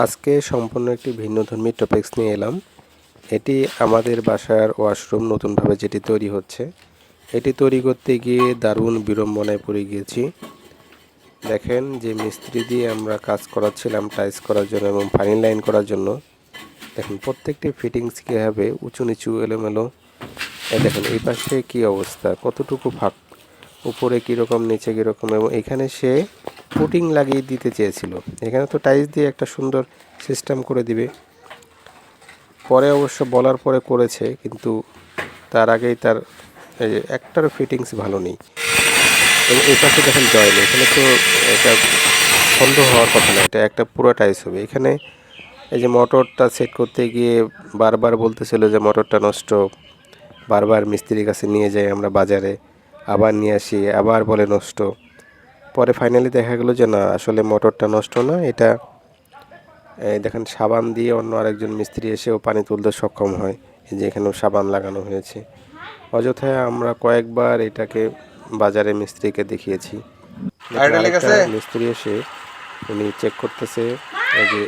আজকে সম্পূর্ণ একটি ভিন্নধর্মী টপিক্স নিয়ে এলাম। এটি আমাদের বাসার ওয়াশরুম নতুনভাবে যেটি তৈরি হচ্ছে। এটি তৈরি করতে গিয়ে দারুণ বিড়ম্বনায় পড়ে গিয়েছি। দেখেন যে মিস্ত্রি দিয়ে আমরা কাজ করাচ্ছিলাম টাইস করার জন্য এবং ফাইন লাইন করার জন্য। দেখেন প্রত্যেকটি ফিটিংস কীভাবে উঁচু নিচু, এলোমেলো। দেখেন, এই পাশে কী অবস্থা, কতটুকু ফাঁক, উপরে কীরকম, নিচে কীরকম, এবং এখানে সে পুটিং লাগিয়ে দিতে চেয়েছিল। এখানে তো টাইলস দিয়ে একটা সুন্দর সিস্টেম করে দিবে। পরে অবশ্য বলার পরে করেছে, কিন্তু তার আগেই তার একটারও ফিটিংস ভালো নেই। এবং এই পাশে দেখেন জয়েন এখানে তো এটা বন্ধ হওয়ার কথা না, এটা একটা পুরো টাইলস হবে। এখানে এই যে মোটরটা সেট করতে গিয়ে বারবার বলতেছিল যে মোটরটা নষ্ট, বারবার মিস্ত্রির কাছে নিয়ে যাই আমরা বাজারে, আবার নিয়ে আসি, আবার বলে নষ্ট। পরে ফাইনালি দেখা গেলো যে না আসলে মোটরটা নষ্ট না এটা এই দেখেন সাবান দিয়ে অন্য আরেকজন মিস্ত্রি এসেও পানি তুলতে সক্ষম হয় এই যে এখানেও সাবান লাগানো হয়েছে। অযথায় আমরা কয়েকবার এটাকে বাজারে মিস্ত্রিকে দেখিয়েছি? মিস্ত্রি এসে উনি চেক করতেছে এই যে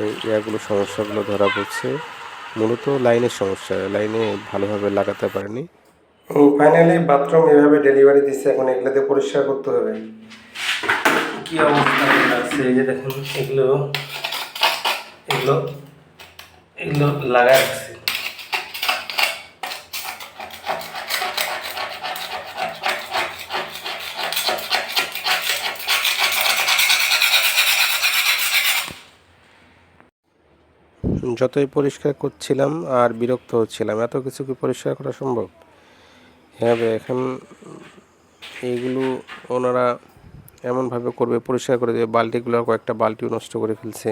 এই ইয়াগুলো সমস্যাগুলো ধরা পড়ছে। মূলত লাইনের সমস্যা লাইনে ভালোভাবে লাগাতে পারেনি। ফাইনালি বাথরুম এভাবে ডেলিভারি দিচ্ছে এখন এগুলোতে পরিষ্কার করতে হবে। কি অবস্থা লাগছে এই যে দেখুন এগুলো এগুলো এগুলো লাগায় রাখছে। যতই পরিষ্কার করছিলাম আর বিরক্ত হচ্ছিলাম এত কিছু কি পরিষ্কার করা সম্ভব? হ্যাঁ এখন এইগুলো ওনারা এমনভাবে করবে, পরিষ্কার করে দেবে, বালতিগুলো কয়েকটা বালতিও নষ্ট করে ফেলছে।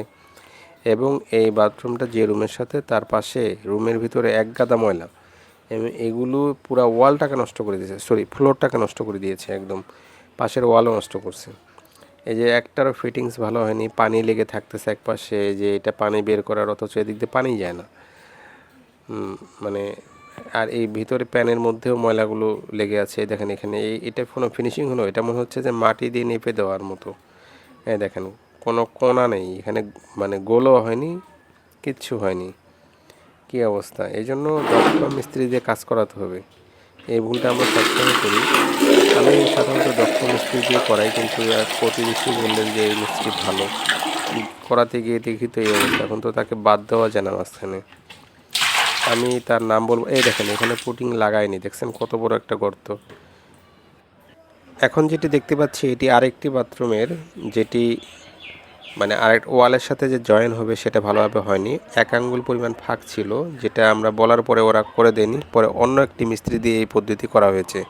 এবং এই বাথরুমটা যে রুমের সাথে, তার পাশে রুমের ভিতরে এক গাদা ময়লা। এগুলো পুরা ওয়ালটাকে নষ্ট করে দিয়েছে, সরি, ফ্লোরটাকে নষ্ট করে দিয়েছে একদম। পাশের ওয়ালও নষ্ট করছে। এই যে একটারও ফিটিংস ভালো হয়নি, পানি লেগে থাকতেছে এক পাশে যে এটা পানি বের করার, অথচ এদিক দিয়ে পানি যায় না। মানে আর এই ভিতরে প্যানের মধ্যেও ময়লাগুলো লেগে আছে দেখেন এখানে। এই, এটা কোনো ফিনিশিং হলো, এটা মনে হচ্ছে যে মাটি দিয়ে নেপে দেওয়ার মতো। হ্যাঁ দেখেন, কোনো কোনা নেই, এখানে মানে গোলও হয়নি, কিচ্ছু হয়নি। কী অবস্থা? এই জন্য দক্ষ মিস্ত্রি দিয়ে কাজ করাতে হবে। এই ভুলটা আমরা সবসময় করি। আমি সাধারণত দক্ষ মিস্ত্রি দিয়ে করাই, কিন্তু প্রতিবেশী বললেন যে এই মিস্ত্রি ভালো। করাতে গিয়ে দেখি তো এই অবস্থা, এখন তো তাকে বাদ দেওয়া যায় না মাঝখানে। আমি তার নাম বলব। এই দেখেন, এখানে পুটিং লাগায়নি দেখছেন কত বড় একটা গর্ত। এখন যেটি দেখতে পাচ্ছি, এটি আরেকটি বাথরুমের, যেটি মানে আরেক ওয়ালের সাথে যে জয়েন হবে সেটা ভালোভাবে হয়নি। এক আঙ্গুল পরিমাণ ফাঁক ছিল, যেটা আমরা বলার পরে ওরা করে দেয়নি। পরে অন্য একটি মিস্ত্রি দিয়ে এই পদ্ধতি করা হয়েছে।